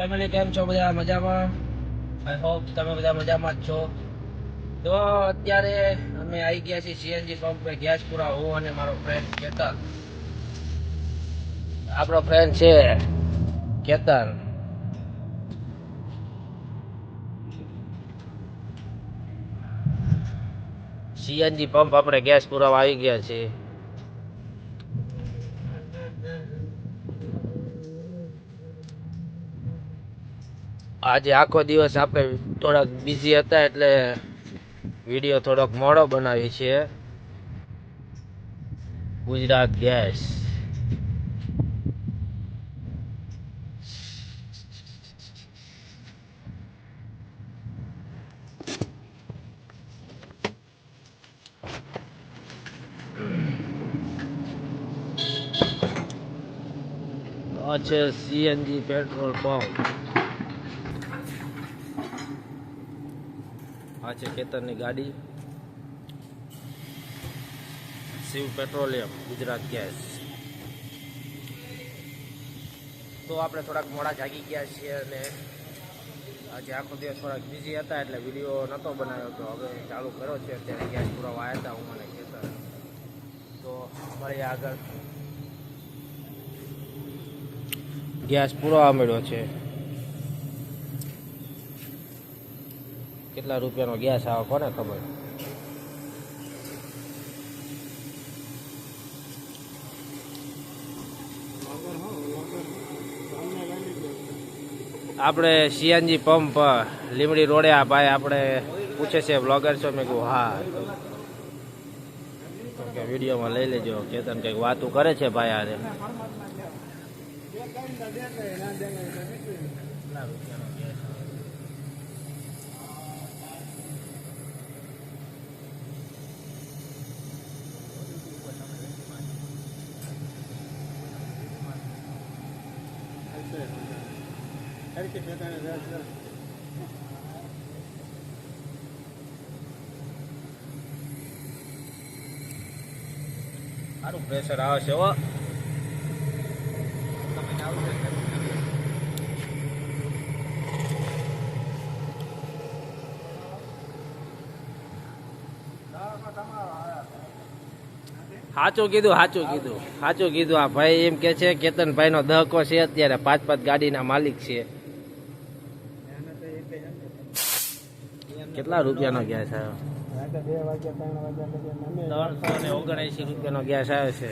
Family કેમ છો, બધા મજામાં? આઈ હોપ તમે બધા મજામાં જ છો. તો અત્યારે અમે આવી ગયા છીએ સીએનજી પંપે ગેસ પૂરા હું અને મારો ફ્રેન્ડ કેતન આપણો ફ્રેન્ડ છે કેતન સીએનજી પંપ આપણે ગેસ પુરાવા આવી ગયા છે આજે આખો દિવસ આપણે થોડાક બિઝી હતા એટલે વીડિયો થોડોક મોડો બનાવી છે ગુજરાત ગેસ. છે સીએનજી પેટ્રોલ પંપ આ છે ખેતરની ગાડી. Shiv petroleum, Gujarat gas. તો આપણે થોડાક મોડા જાગી ગયા છીએ અને આજે આખો દિવસ થોડાક બિઝી હતા એટલે વીડિયો નહોતો બનાવ્યો તો હવે ચાલુ કર્યો છે. અત્યારે ગેસ પુરાવા આવ્યા હતા હું મને ખેતર. તો મળીએ આગળ. ગેસ પુરાવા મળ્યો છે. કેટલા રૂપિયાનો ગેસ આવે, કોને ખબર? આપણે સીએનજી પંપ લીમડી રોડે આ ભાઈ આપણે પૂછે છે બ્લોગર છો? મેં કહું હા. કે વિડીયોમાં લઈ લેજો. કેતન કંઈક વાતું કરે છે ભાઈ આરે સારું પ્રેશર આવે છે સાચું કીધું સાચું કીધું. સાચું કીધું આ ભાઈ એમ કે છે કેતનભાઈ નો દહકો છે, અત્યારે પાંચ પાંચ ગાડીના માલિક છે. કેટલા રૂપિયાનો ગેસ આવ્યો ત્રણસો ને ઓગણએંસી રૂપિયાનો ગેસ આવે છે?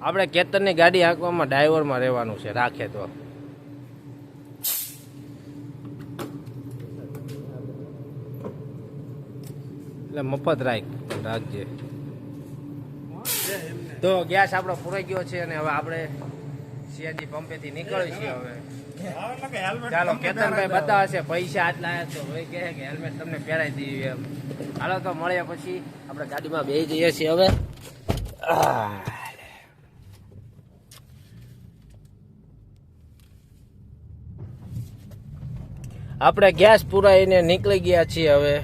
આપણે કેતનની ગાડી હાંકવામાં ડ્રાઈવરમાં રહેવાનું છે, રાખે તો. મફત રાખ, રાખજે. તો ગેસ આપણો પૂરાઈ ગયો છે અને હવે આપણે સીએનજી પંપેથી નીકળી છીએ હવે. ચાલો, કેતનભાઈ બતાવશે, પૈસા આટલા આવ્યા તો ભાઈ કે હેલ્મેટ તમને પહેરાઈ દીધું એમ. હાલો, તો મળ્યા પછી. આપણે ગાડીમાં બેસી જઈએ છીએ હવે. આપણે ગેસ પુરાઈને નીકળી ગયા છીએ હવે.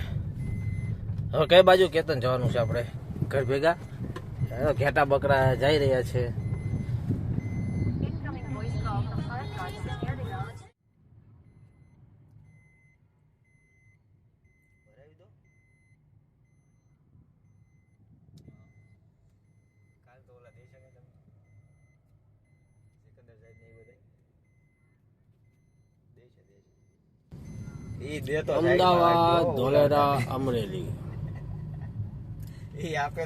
હવે કઈ બાજુ કેતન જવાનું છે આપણે? ઘર ભેગા? ઘેટા બકરા જઈ રહ્યા છે. અમદાવાદ ધોલેરા અમરેલી. આપે.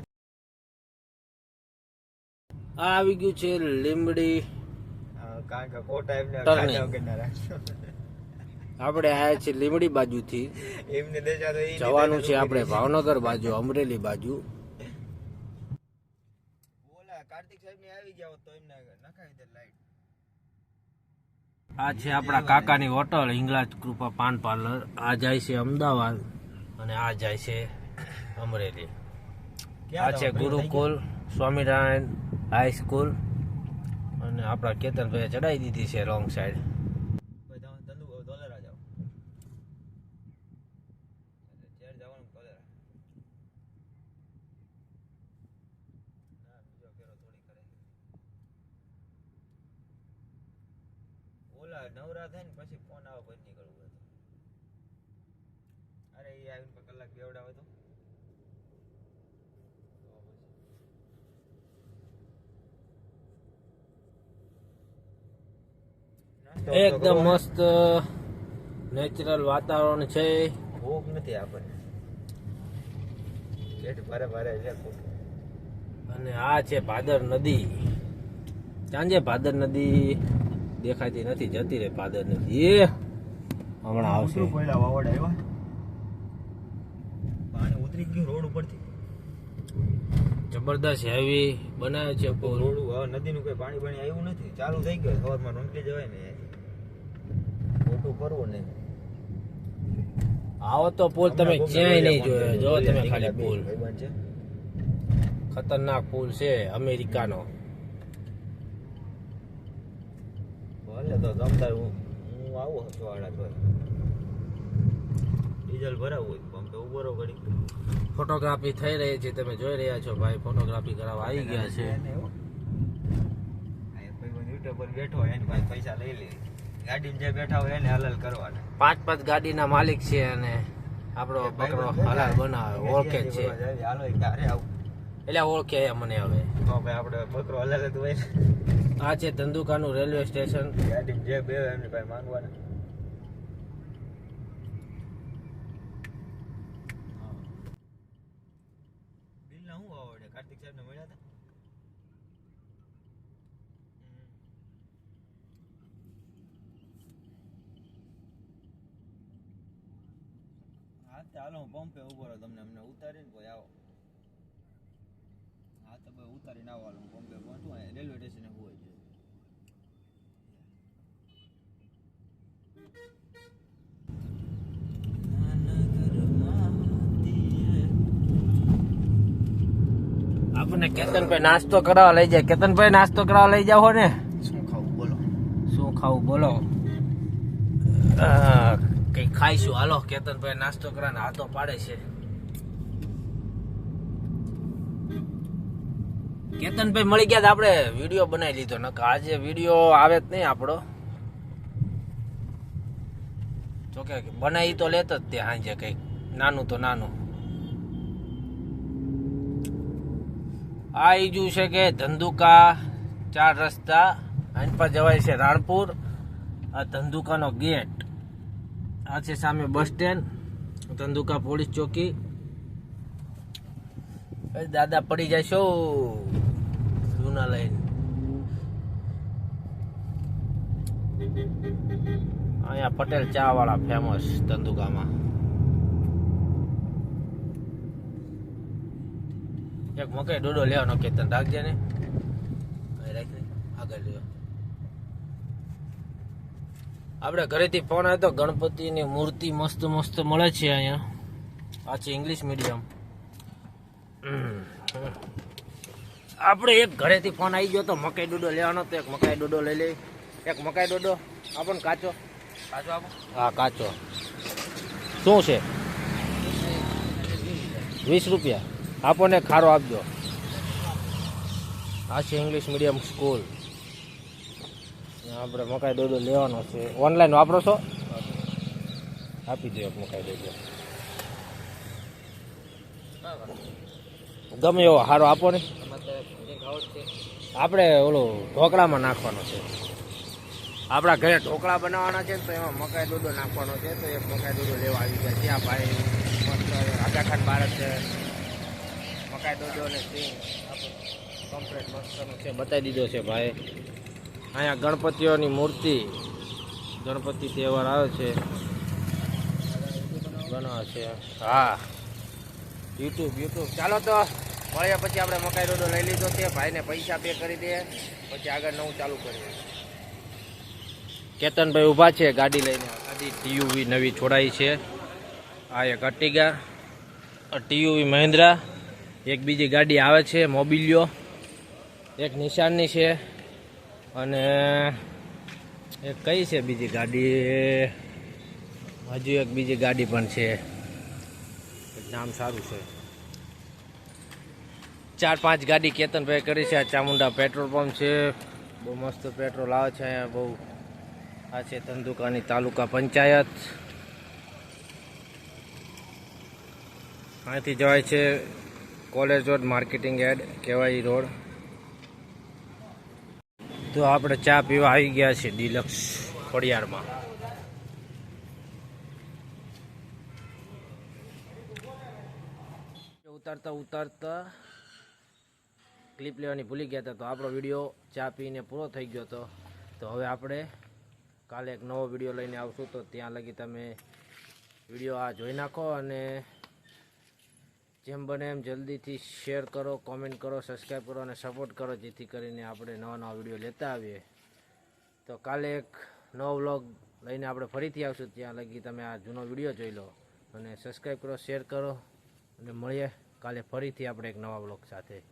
આ આવી ગયું છે લીમડી કારણ કે એમને. આપણે આવ્યા છીએ લીમડી બાજુથી. એમને જવાનું છે આપણે ભાવનગર બાજુ અમરેલી બાજુ. કાર્તિક સાહેબ ને આવી ગયા તો એમને નખાવી દે લાઈટ. આ છે આપણા કાકાની હોટલ હિંગલાજ કૃપા પાન પાર્લર. આ જાય છે અમદાવાદ અને આ જાય છે અમરેલી. આ છે ગુરુકુલ સ્વામિનારાયણ હાઈસ્કૂલ અને આપણા કેતનભાઈ ચડાવી દીધી છે રોંગ સાઈડ ધંધુ ધોલેરા જાવ નેર જવાનું કલર ના બીજો ફેરો થોડી ઓલા નવરા થાય ને પછી ફોન આવે પછી નીકળવું હોય અરે એ આવીને કલાક બેવડાવે તો તો પછી. નાસ્તો તો એકદમ મસ્ત નેચરલ વાતાવરણ છે. ભૂખ નથી આપણને પેટ ભારે ભારે છે અને આ છે ભાદર નદી. સાંજે ભાદર નદી? દેખાતી નથી જતી રે ભાદર નદી. એ હમણાં આવશે. પહેલા વાવડ આવ્યા. પાણી ઉતરી ગયું રોડ ઉપરથી. જબરદસ્ત હેવી બનાવે છે પુલ રોડું. હવે નદીનું કોઈ પાણી પાણી આવ્યું નથી. ચાલુ થઈ ગયું. સવારમાં નોંધી જવાય ને ખોટું કરવું ને. આવો તો પુલ તમે ક્યાંય નહીં જોયો. જો તમે ખાલી પુલ. છે. ખતરનાક પુલ છે અમેરિકાનો. ભલે તો જમતા હું હું આવું હતો આડા તો. ડીઝલ ભરાવું હોય. ઊભો રહો ઘડી ફોટોગ્રાફી થઈ રહી છે તમે જોઈ રહ્યા છો ભાઈ ફોટોગ્રાફી કરાવવા આવી ગયા છે. બેઠો એની પાસે પૈસા લઈ લે. ગાડીમાં જે બેઠા હોય એને હલાલ કરવાના. પાંચ પાંચ ગાડીના માલિક છે અને આપણો બકરો હલાલ બનાવે ઓળખે છે. હાલો ક્યારે આવું. એટલે ઓળખે એ મને હવે. તો ભાઈ આપણે બકરો હલાલ જ હોય. આ છે ધંધુકાનું રેલવે સ્ટેશન. ગાડી જે બે એમની પાસે માંગવાના બિલના શું આવડે કાર્તિક સાહેબને મળ્યા હતા હું પંપે ઊભો રહો તમને અમને ઉતારીને કોઈ આવો. હા તો ભાઈ ઉતારીને આવો હું પંપે પહોંચું રેલવે સ્ટેશને હોય છે. આપણને કેતનભાઈ નાસ્તો કરાવવા લઈ જાય. કેતનભાઈ નાસ્તો કરાવવા લઈ જાઓ ને. શું ખાવું બોલો. શું ખાવું બોલો? આ, કઈ ખાઈશું. હાલો કેતનભાઈ નાસ્તો કરાને હાથો પાડે છે. કેતનભાઈ મળી ગયા આપણે વીડિયો બનાવી લીધો. ન આજે વીડિયો આવે જ નહીં આપણો. જોકે બનાવી તો લેતો જ તે સાંજે કંઈક. નાનું તો નાનું. આ ઈજુ છે કે ધંધુકા ચાર રસ્તા. અહીં પર જવાય છે રાણપુર. આ ધંધુકાનો ગેટ. આ છે સામે બસ સ્ટેન્ડ, ધંધુકા પોલીસ ચોકી. દાદા પડી છો જૂના લઈને. અહીંયા પટેલ ચા વાળા ફેમસ ધંધુકામાં. એક મકાઈ ડોડો લેવાનો કેતન રાખજે ને. આગળ લ્યો. આપણે ઘરેથી ફોન આવ્યો તો ગણપતિની મૂર્તિ મસ્ત મસ્ત મળે છે અહીંયા. આ છે ઇંગ્લિશ મીડિયમ આપણે એક ઘરેથી ફોન આવી ગયો તો મકાઈ ડોડો લેવાનો તો એક મકાઈ ડોડો લઈ લઈ. એક મકાઈ ડોડો. આપણને કાચો. કાચો આપો. હા, કાચો. શું છે? વીસ રૂપિયા. આપોને ખારો આપજો. આ છે ઇંગ્લિશ મીડિયમ સ્કૂલ આપણે મકાઈ દોડો લેવાનો છે. ઓનલાઈન વાપરો છો? આપી દો મકાઈ દોડો ગમે એવો સારો આપો ને. આપણે ઓલું ઢોકળામાં નાખવાનો છે. આપણા ઘરે ઢોકળા બનાવવાના છે તો એમાં મકાઈ દોડો નાખવાનો છે. તો એક મકાઈ દોડો લેવા આવી ગયા. ત્યાં ભાઈ મસ્ત રાજાખાન ભારત છે. મકાઈ દોડો ને સિંગ કમ્પ્લેટ મસ્તનું છે. બતાવી દીધો છે ભાઈ. અહીંયા ગણપતિઓની મૂર્તિ, ગણપતિ તહેવાર આવે છે. બનાવે છે. હા. યુટ્યુબ યુટ્યુબ ચાલો તો મળ્યા પછી આપણે મકાઈ રોડો લઈ લીધો છે. ભાઈને પૈસા પે કરી દે. પછી આગળ નવું ચાલુ કરીએ. કેતનભાઈ ઊભા છે ગાડી લઈને. ગાડી ટીયુવી નવી છોડાઈ છે. આ એક અટીગા ટીયુવી મહિન્દ્રા. એક બીજી ગાડી આવે છે, મોબિલિયો. એક નિશાનની છે. અને એક કઈ છે બીજી ગાડી? હજુ એક બીજી ગાડી પણ છે. નામ સારું છે. ચાર પાંચ ગાડી કેતનભાઈ કરી છે. આ ચામુંડા પેટ્રોલ પંપ છે. બહુ મસ્ત પેટ્રોલ આવે છે અહીંયા, બહુ. આ છે ધંધુકાની તાલુકા પંચાયત. અહીંથી જવાય છે કોલેજ રોડ માર્કેટિંગ એડ કેવાઈ રોડ. તો આપણે ચા પીવા આવી ગયા છે ડિલક્સ ખોડિયારમાં. ઉતારતા ઉતારતા ક્લિપ લેવાની ભૂલી ગયા હતા, તો આપણો વીડિયો ચા પીને પૂરો થઈ ગયો હતો. તો હવે આપણે કાલે એક નવો વીડિયો લઈને આવશું, તો ત્યાં લગી તમે વીડિયો આ જોઈ નાખો અને જેમ બને એમ જલ્દીથી શેર કરો કોમેન્ટ કરો સબસ્ક્રાઈબ કરો અને સપોર્ટ કરો, જેથી કરીને આપણે નવા નવા વીડિયો લેતા આવીએ. તો કાલે એક નવો વ્લોગ લઈને આપણે ફરીથી આવશું. ત્યાં લગી તમે આ જૂનો વીડિયો જોઈ લો અને સબસ્ક્રાઈબ કરો શેર કરો અને મળીએ. કાલે ફરીથી આપણે એક નવા વ્લોગ સાથે.